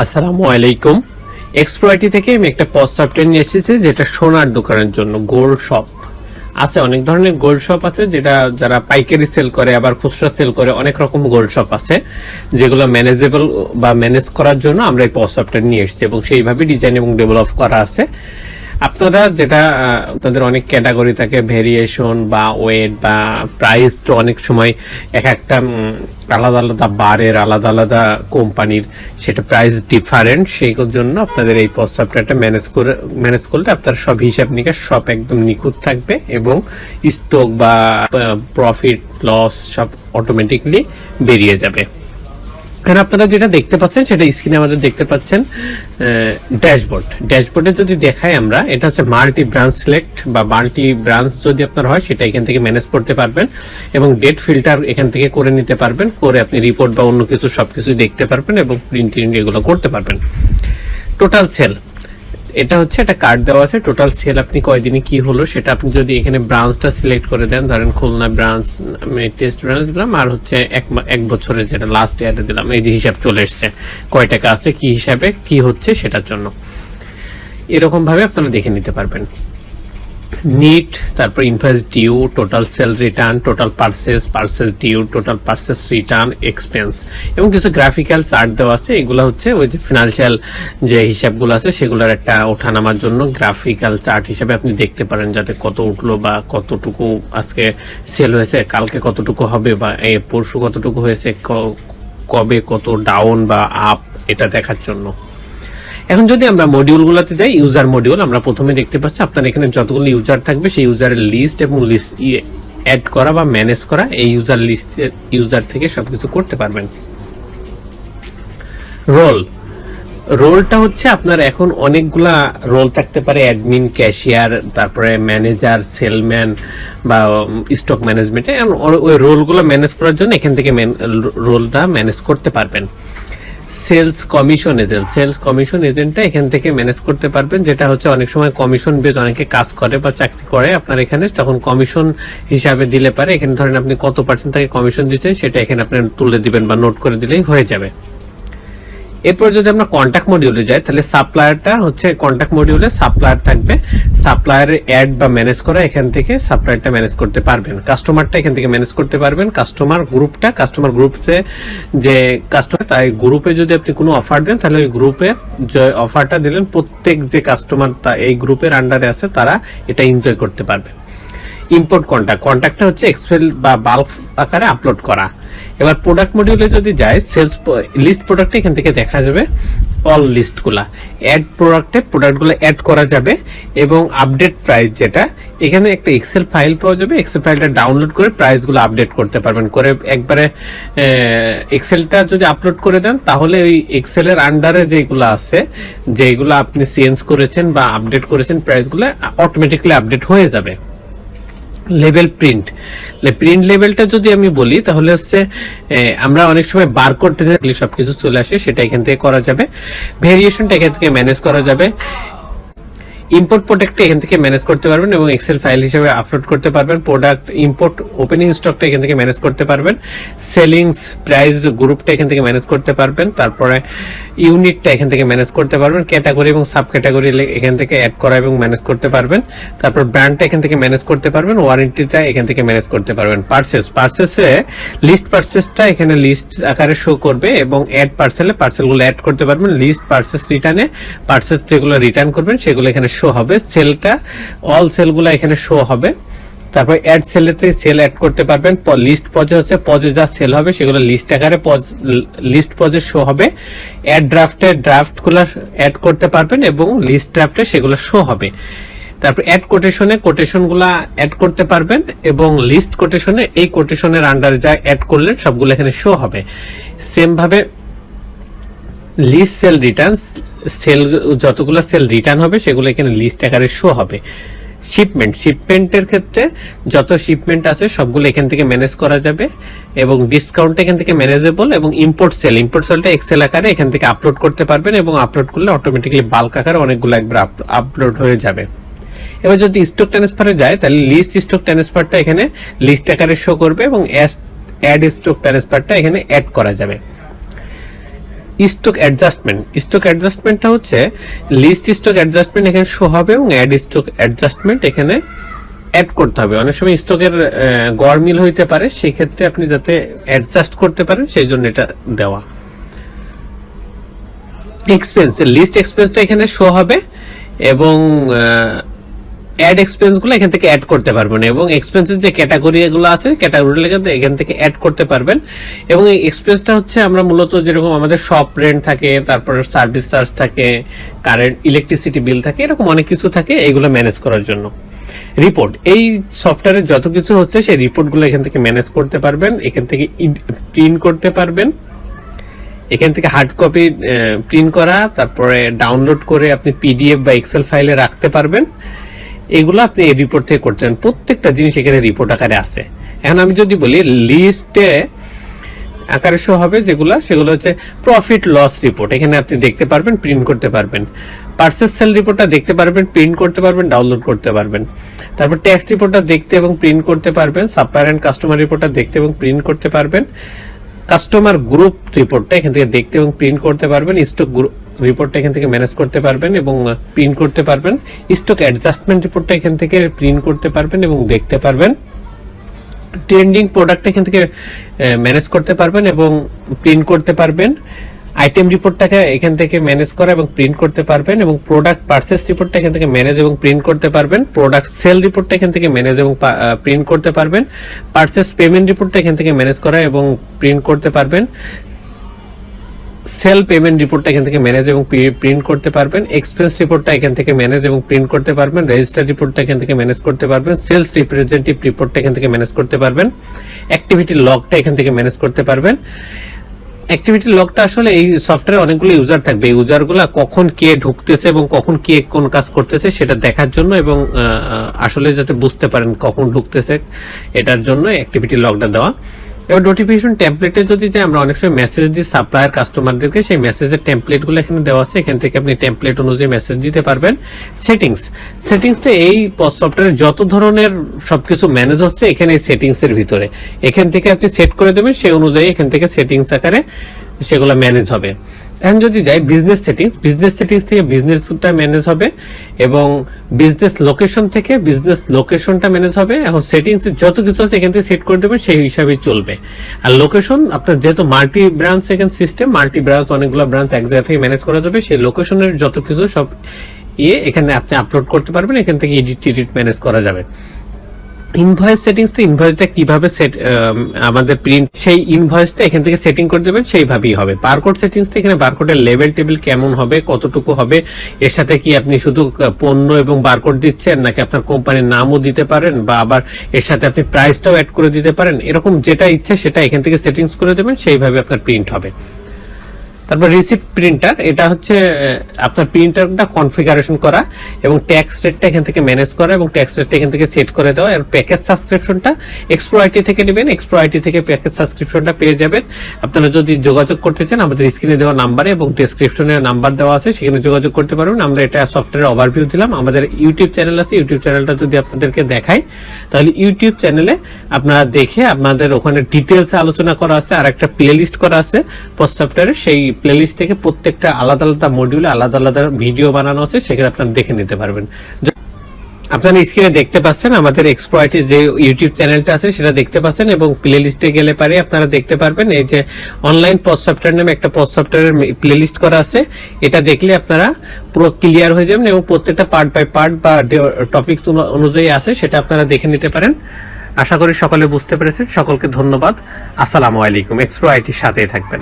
আসসালামু আলাইকুম। এক্সপ্রয়টি থেকে আমি একটা পস সফটওয়্যার নিয়ে এসেছি, যেটা সোনার দোকানের জন্য গোল্ড শপ আছে, অনেক ধরনের গোল্ড শপ আছে, যেটা যারা পাইকারি সেল করে, আবার খুচরা সেল করে, অনেক রকম গোল্ড শপ আছে, যেগুলো ম্যানেজেবল বা ম্যানেজ করার জন্য আমরা এই পস্ট সফটওয়্যার নিয়ে এসেছি, এবং সেইভাবে ডিজাইন এবং ডেভেলপ করা আছে। আপনারা যেটা আপনাদের অনেক ক্যাটাগরি থাকে ভেরিয়েশন বা ওয়েট বা প্রাইস তো অনেক সময় এক একটা আলাদা আলাদা বারের, আলাদা আলাদা কোম্পানির সেটা প্রাইস ডিফারেন্ট সেই জন্য আপনাদের এই সফটওয়্যারটা ম্যানেজ করে ম্যানেজ করলে আপনার সব হিসাব নিকাশ সব একদম নিখুঁত থাকবে এবং স্টক বা প্রফিট লস সব অটোমেটিকলি বেরিয়ে যাবে। আর আপনারা যেটা দেখতে পাচ্ছেন, সেটা স্ক্রিনে আমাদের দেখতে পাচ্ছেন ড্যাশবোর্ড ড্যাশবোর্ডে যদি দেখাই আমরা, এটা হচ্ছে মাল্টি ব্রাঞ্চ সিলেক্ট বা মাল্টি ব্রাঞ্চ যদি আপনার হয়, সেটা এখান থেকে ম্যানেজ করতে পারবেন এবং ডেট ফিল্টার এখান থেকে করে নিতে পারবেন, করে আপনি রিপোর্ট বা অন্য কিছু সব সবকিছু দেখতে পারবেন এবং প্রিন্টিং এগুলো করতে পারবেন। টোটাল সেল এটা হচ্ছে একটা কার্ড দেওয়া আছে টোটাল সেল আপনি কয়দিনে কি হলো সেটা আপনি যদি এখানে ব্রাঞ্চটা সিলেক্ট করে দেন, ধরেন খুলনা ব্রাঞ্চ আমি টেস্ট ব্রাঞ্চ দিলাম, আর হচ্ছে এক এক বছরের যেটা লাস্ট ইয়ারে দিলাম, এই যে হিসাব চলে এসছে। কয় টাকা আছে, কি হিসাবে, কি হচ্ছে সেটার জন্য। এরকম ভাবে আপনারা দেখে নিতে পারবেন। নিট তারপর invoice due total sale return total purchase purchase due total purchase return expense এবং কিছু গ্রাফিক্যাল চার্ট দেওয়া আছে। এগুলো হচ্ছে ওই যে ফিনান্সিয়াল যে হিসাবগুলো আছে, সেগুলোর একটা ওঠানামার জন্য গ্রাফিক্যাল চার্ট হিসাবে আপনি দেখতে পারেন যাতে কত উঠল বা কতটুকু আজকে সেল হয়েছে, কালকে কতটুকু হবে বা পরশু কতটুকু হয়েছে কবে কত ডাউন বা আপ এটা দেখার জন্য। এখন যদি আমরা মডিউলগুলোতে যাই ইউজার মডিউল আমরা প্রথমে দেখতে পাচ্ছি আপনার এখানে যতগুলো ইউজার থাকবে, সেই ইউজারের লিস্ট এবং লিস্ট অ্যাড করা বা ম্যানেজ করা, এই ইউজার লিস্ট ইউজার থেকে সবকিছু করতে পারবেন। রোল রোলটা হচ্ছে আপনার এখন অনেকগুলা রোল থাকতে পারে অ্যাডমিন ক্যাশিয়ার তারপরে ম্যানেজার সেলম্যান বা স্টক ম্যানেজমেন্টে ওই রোলগুলো ম্যানেজ করার জন্য এখান থেকে রোলটা ম্যানেজ করতে পারবেন। Sales commission agent. Sales commission এজেন্টটা এখান থেকে ম্যানেজ করতে পারবেন, যেটা হচ্ছে অনেক সময় কমিশন বেজ অনেকে কাজ করে বা চাকরি করে আপনার এখানে, তখন কমিশন হিসাবে দিলে পারে। এখানে ধরেন আপনি কত পার্সেন্ট থেকে কমিশন দিচ্ছেন, সেটা এখানে আপনি তুলে দিবেন বা নোট করে দিলেই হয়ে যাবে। এরপর যদি আমরা কন্ট্যাক্ট মডিউলে যাই, তাহলে সাপ্লায়ারটা হচ্ছে কন্ট্যাক্ট মডিউলে সাপ্লায়ার থাকবে। সাপ্লায়ারের অ্যাড বা ম্যানেজ করা, এখান থেকে সাপ্লায়ারটা ম্যানেজ করতে পারবেন। কাস্টমারটা এখান থেকে ম্যানেজ করতে পারবেন। কাস্টমার গ্রুপটা কাস্টমার গ্রুপে যে কাস্টমার তাই গ্রুপে যদি আপনি কোনো অফার দেন, তাহলে ওই গ্রুপে যে অফারটা দিলেন, প্রত্যেক যে কাস্টমার তা এই গ্রুপের আন্ডারে আছে, তারা এটা এনজয় করতে পারবে। ইম্পোর্ট কন্ট্যাক্ট কন্ট্যাক্টটা হচ্ছে এক্সেল বা বাল্ক আকারে আপলোড করা। এবার প্রোডাক্ট মডিউলে যদি যায় সেলস লিস্ট প্রোডাক্টে এখান থেকে দেখা যাবে অল লিস্টগুলা অ্যাড প্রোডাক্টে প্রোডাক্টগুলো অ্যাড করা যাবে এবং আপডেট প্রাইস যেটা, এখানে একটা এক্সেল ফাইল পাওয়া যাবে। এক্সেল ফাইলটা ডাউনলোড করে প্রাইসগুলো আপডেট করতে পারবেন। করে একবারে এক্সেলটা যদি আপলোড করে দেন, তাহলে ওই এক্সেলের আন্ডারে যেগুলো আছে, যেগুলো আপনি চেঞ্জ করেছেন বা আপডেট করেছেন প্রাইসগুলো অটোমেটিকলি আপডেট হয়ে যাবে। লেভেল প্রিন্ট প্রিন্ট লেভেলটা যদি আমি বলি, তাহলে হচ্ছে আমরা অনেক সময় বার করতে থাকলে সবকিছু চলে আসে, সেটা এখান থেকে করা যাবে। ভেরিয়েশনটা এখান থেকে ম্যানেজ করা যাবে। ইম্পোর্ট প্রোডাক্টটা এখান থেকে ম্যানেজ করতে পারবেন এবং এক্সেল ফাইল হিসেবে আপলোড করতে পারবেন প্রোডাক্ট ইম্পোর্ট ওপেনিং স্টকটা এখান থেকে ম্যানেজ করতে পারবেন সেলিংস প্রাইস গ্রুপটা এখান থেকে ম্যানেজ করতে পারবেন, তারপরে ইউনিটটা এখান থেকে ম্যানেজ করতে পারবেন ক্যাটাগরি এবং সাব ক্যাটাগরি এখান থেকে অ্যাড করা এবং ম্যানেজ করতে পারবেন, তারপর ব্র্যান্ডটা এখান থেকে ম্যানেজ করতে পারবেন ওয়ারেন্টিটা এখান থেকে ম্যানেজ করতে পারবেন পার্সেস পার্সেসে লিস্ট পার্সেসটা এখানে লিস্ট আকারে শো করবে এবং অ্যাড পার্সেলে পার্সেলগুলো অ্যাড করতে পারবেন লিস্ট পার্সেস রিটার্নে পার্সেস যেগুলো রিটার্ন করবেন, সেগুলো এখানে শো হবে। সেলটা অল সেলগুলো এখানে শো হবে। তারপর অ্যাড সেলেতে সেল অ্যাড করতে পারবেন। লিস্ট পজে হচ্ছে পজে যা সেল হবে, সেগুলো লিস্ট আকারে পজ লিস্ট পজে শো হবে। অ্যাড ড্রাফটে ড্রাফটগুলো অ্যাড করতে পারবেন এবং লিস্ট ড্রাফটে সেগুলো শো হবে। তারপর অ্যাড কোটেশনে কোটেশনগুলো অ্যাড করতে পারবেন এবং লিস্ট কোটেশনে এই কোটেশনের আন্ডারে যা অ্যাড করলেন, সবগুলো এখানে শো হবে। সেমভাবে লিস্ট সেল রিটার্ন সেল, যতগুলো সেল রিটার্ন হবে, সেগুলো এখানে লিস্ট আকারে শো হবে। শিপমেন্ট শিপমেন্টের ক্ষেত্রে যত শিপমেন্ট আছে, সবগুলো এখান থেকে ম্যানেজ করা যাবে এবং ডিসকাউন্ট এখান থেকে ম্যানেজেবল এবং ইম্পোর্ট সেল ইম্পোর্ট সেলটা এক্সেল আকারে এখান থেকে আপলোড করতে পারবেন এবং আপলোড করলে অটোমেটিক্যালি বাল্ক আকারে অনেকগুলো একবার আপলোড হয়ে যাবে। এবার যদি স্টক ট্রান্সফারে যায়, তাহলে লিস্ট স্টক ট্রান্সফারটা এখানে লিস্ট আকারে শো করবে এবং অ্যাড স্টক ট্রান্সফারটা এখানে অ্যাড করা যাবে। স্টক অ্যাডজাস্টমেন্ট স্টক অ্যাডজাস্টমেন্টটা হচ্ছে লিস্ট স্টক অ্যাডজাস্টমেন্ট এখানে শো হবে এবং অ্যাড স্টক অ্যাডজাস্টমেন্ট এখানে অ্যাড করতে হবে। অনেক সময় স্টকের গড় মিল হইতে পারে সেই ক্ষেত্রে আপনি যাতে অ্যাডজাস্ট করতে পারেন, সেই জন্য এটা দেওয়া। এক্সপেন্স লিস্ট এক্সপেন্সটা এখানে শো হবে এবং অ্যাড এক্সপেন্সগুলো এখান থেকে অ্যাড করতে পারবেন এবং এক্সপেন্সের যে ক্যাটাগরি এগুলো আছে ক্যাটাগরি এখান থেকে অ্যাড করতে পারবেন। এবং এই এক্সপেন্সটা হচ্ছে আমরা মূলত যেরকম আমাদের শপ রেন্ট থাকে, তারপরে সার্ভিস চার্জ থাকে কারেন্ট ইলেকট্রিসিটি বিল থাকে, এরকম অনেক কিছু থাকে এগুলো ম্যানেজ করার জন্য। রিপোর্ট এই সফটওয়্যারে যত কিছু হচ্ছে সেই রিপোর্টগুলো এখান থেকে ম্যানেজ করতে পারবেন, এখান থেকে প্রিন্ট করতে পারবেন। এখান থেকে হার্ড কপি প্রিন্ট করা, তারপরে ডাউনলোড করে আপনি পিডিএফ বা এক্সেল ফাইলে রাখতে পারবেন। এগুলো আপনি এই রিপোর্ট থেকে করতে পারেন। প্রত্যেকটা জিনিস এখানে রিপোর্ট আকারে আছে। এখন আমি যদি বলি লিস্টে আকারে শো হবে যেগুলো, সেগুলো হচ্ছে প্রফিট লস রিপোর্ট এখানে আপনি দেখতে পারবেন প্রিন্ট করতে পারবেন। পার্সেস সেল রিপোর্টটা দেখতে পারবেন প্রিন্ট করতে পারবেন ডাউনলোড করতে পারবেন। তারপর ট্যাক্স রিপোর্টটা দেখতে এবং প্রিন্ট করতে পারবেন। সাপ্লায়ার অ্যান্ড কাস্টমার রিপোর্টটা দেখতে এবং প্রিন্ট করতে পারবেন। কাস্টমার গ্রুপ রিপোর্টটা এখান থেকে দেখতে এবং প্রিন্ট করতে পারবেন। স্টক গ্রুপ রিপোর্টটা এখান থেকে ম্যানেজ করতে পারবেন এবং প্রিন্ট করতে পারবেন। স্টক অ্যাডজাস্টমেন্ট রিপোর্টটা এখান থেকে প্রিন্ট করতে পারবেন এবং দেখতে পারবেন। ট্রেন্ডিং প্রোডাক্ট এখান থেকে ম্যানেজ করতে পারবেন এবং প্রিন্ট করতে পারবেন। আইটেম রিপোর্টটাকে এখান থেকে ম্যানেজ করা এবং প্রিন্ট করতে পারবেন এবং প্রোডাক্ট পারচেস রিপোর্টটা এখান থেকে ম্যানেজ এবং প্রিন্ট করতে পারবেন। প্রোডাক্ট সেল রিপোর্টটা এখান থেকে ম্যানেজ এবং প্রিন্ট করতে পারবেন। পারচেস পেমেন্ট রিপোর্টটা এখান থেকে ম্যানেজ করা এবং প্রিন্ট করতে পারবেন। সেল পেমেন্ট রিপোর্টটা এখান থেকে ম্যানেজ এবং প্রিন্ট করতে পারবেন এক্সপেন্স রিপোর্টটা এখান থেকে ম্যানেজ এবং প্রিন্ট করতে পারবেন রেজিস্টার রিপোর্টটা এখান থেকে ম্যানেজ করতে পারবেন সেলস রিপ্রেজেন্টেটিভ রিপোর্টটা এখান থেকে ম্যানেজ করতে পারবেন অ্যাক্টিভিটি লগটা এখান থেকে ম্যানেজ করতে পারবেন। অ্যাক্টিভিটি লগটা আসলে এই সফটওয়্যারে অনেকগুলো ইউজার থাকবে। এই ইউজারগুলো কখন কে ঢুকতেছে এবং কখন কে কোন কাজ করতেছে সেটা দেখার জন্য এবং আসলে যাতে বুঝতে পারেন কখন ঢুকতেছে, এটার জন্য অ্যাক্টিভিটি লগটা দেওয়া। এবার নোটিফিকেশন টেমপ্লেটে যদি যে আমরা অনেক সময় মেসেজ দিই সাপ্লায়ার কাস্টমারদেরকে সেই মেসেজের টেমপ্লেটগুলো এখানে দেওয়া আছে। এখান থেকে আপনি টেমপ্লেট অনুযায়ী মেসেজ দিতে পারবেন। সেটিংস সেটিংসটা এই সফটওয়্যারের যত ধরনের সবকিছু ম্যানেজ হচ্ছে, এখানে এই সেটিংসের ভিতরে। এখান থেকে আপনি সেট করে দেবেন, সেই অনুযায়ী এখান থেকে সেটিংস আকারে সেগুলো ম্যানেজ হবে। এখন যদি যাই বিজনেস সেটিংস বিজনেস সেটিংস থেকে বিজনেসটা ম্যানেজ হবে এবং বিজনেস লোকেশন থেকে বিজনেস লোকেশনটা ম্যানেজ হবে, এখন সেটিংস যত কিছু আছে এখান থেকে সেট করে দেবেন, সেই হিসাবেই চলবে। আর লোকেশন আপনার যেহেতু মাল্টি ব্রাঞ্চ এখানে সিস্টেম মাল্টি ব্রাঞ্চ অনেকগুলো ব্রাঞ্চ এক জায়গা থেকে ম্যানেজ করা যাবে, সেই লোকেশনের যত কিছু সব ইয়ে এখানে আপনি আপলোড করতে পারবেন, এখান থেকে এডিট টিডিট ম্যানেজ করা যাবে। ইনভয়েস সেটিংস তো ইনভয়েসটা কীভাবে সেট আমাদের প্রিন্ট সেই ইনভয়েসটা এখান থেকে সেটিং করে দেবেন, সেইভাবেই হবে। বারকোড সেটিংসটা এখানে বারকোডের লেভেল টেবিল কেমন হবে, কতটুকু হবে, এর সাথে কি আপনি শুধু পণ্য এবং বারকোড দিচ্ছেন, নাকি আপনার কোম্পানির নামও দিতে পারেন, বা আবার এর সাথে আপনি প্রাইসটাও অ্যাড করে দিতে পারেন, এরকম যেটা ইচ্ছে সেটা এখান থেকে সেটিংস করে দেবেন, সেইভাবে আপনার প্রিন্ট হবে। তারপর রিসিপ্ট প্রিন্টার এটা হচ্ছে আপনার প্রিন্টারটা কনফিগারেশন করা এবং ট্যাক্স রেটটা এখান থেকে ম্যানেজ করা এবং ট্যাক্স রেটটা এখান থেকে সেট করে দেওয়া। আর প্যাকেজ সাবস্ক্রিপশনটা এক্সপ্রো আইটি থেকে নেবেন এক্সপ্রো আইটি থেকে প্যাকেজ সাবস্ক্রিপশনটা পেয়ে যাবেন। আপনারা যদি যোগাযোগ করতে চান, আমাদের স্ক্রিনে দেওয়া নাম্বারে এবং ডেসক্রিপশনে নাম্বার দেওয়া আছে, সেখানে যোগাযোগ করতে পারবেন। আমরা এটা সফটওয়্যার ওভারভিউ দিলাম। আমাদের ইউটিউব চ্যানেল আছে। ইউটিউব চ্যানেলটা যদি আপনাদেরকে দেখাই, তাহলে ইউটিউব চ্যানেলে আপনারা দেখে আপনাদের ওখানে ডিটেলসে আলোচনা করা আছে আর একটা প্লেলিস্ট করা আছে পোস্ট সফটওয়্যারে সেই প্লেলিস্ট থেকে প্রত্যেকটা আলাদা আলাদা মডিউলে আলাদা আলাদা ভিডিও বানানো আছে সেখানে আপনারা দেখে নিতে পারবেন। আপনারা স্ক্রিনে দেখতে পাচ্ছেন আমাদের এক্সপ্লয়েট যে ইউটিউব চ্যানেলটা আছে, সেটা দেখতে পাচ্ছেন এবং প্লে লিস্টে গেলে পারে আপনারা দেখতে পারবেন, এই যে অনলাইন পোস্ট সফটওয়্যার নামে একটা পোস্ট সফটওয়্যারের প্লে লিস্ট করা আছে। এটা দেখলে আপনারা পুরো ক্লিয়ার হয়ে যাবেন এবং প্রত্যেকটা পার্ট বাই পার্ট বা টপিকস অনুযায়ী আছে, সেটা আপনারা দেখে নিতে পারেন। আশা করি সকলে বুঝতে পেরেছেন। সকলকে ধন্যবাদ। আসসালামু আলাইকুম। এক্সপ্রো আইটির সাথেই থাকবেন।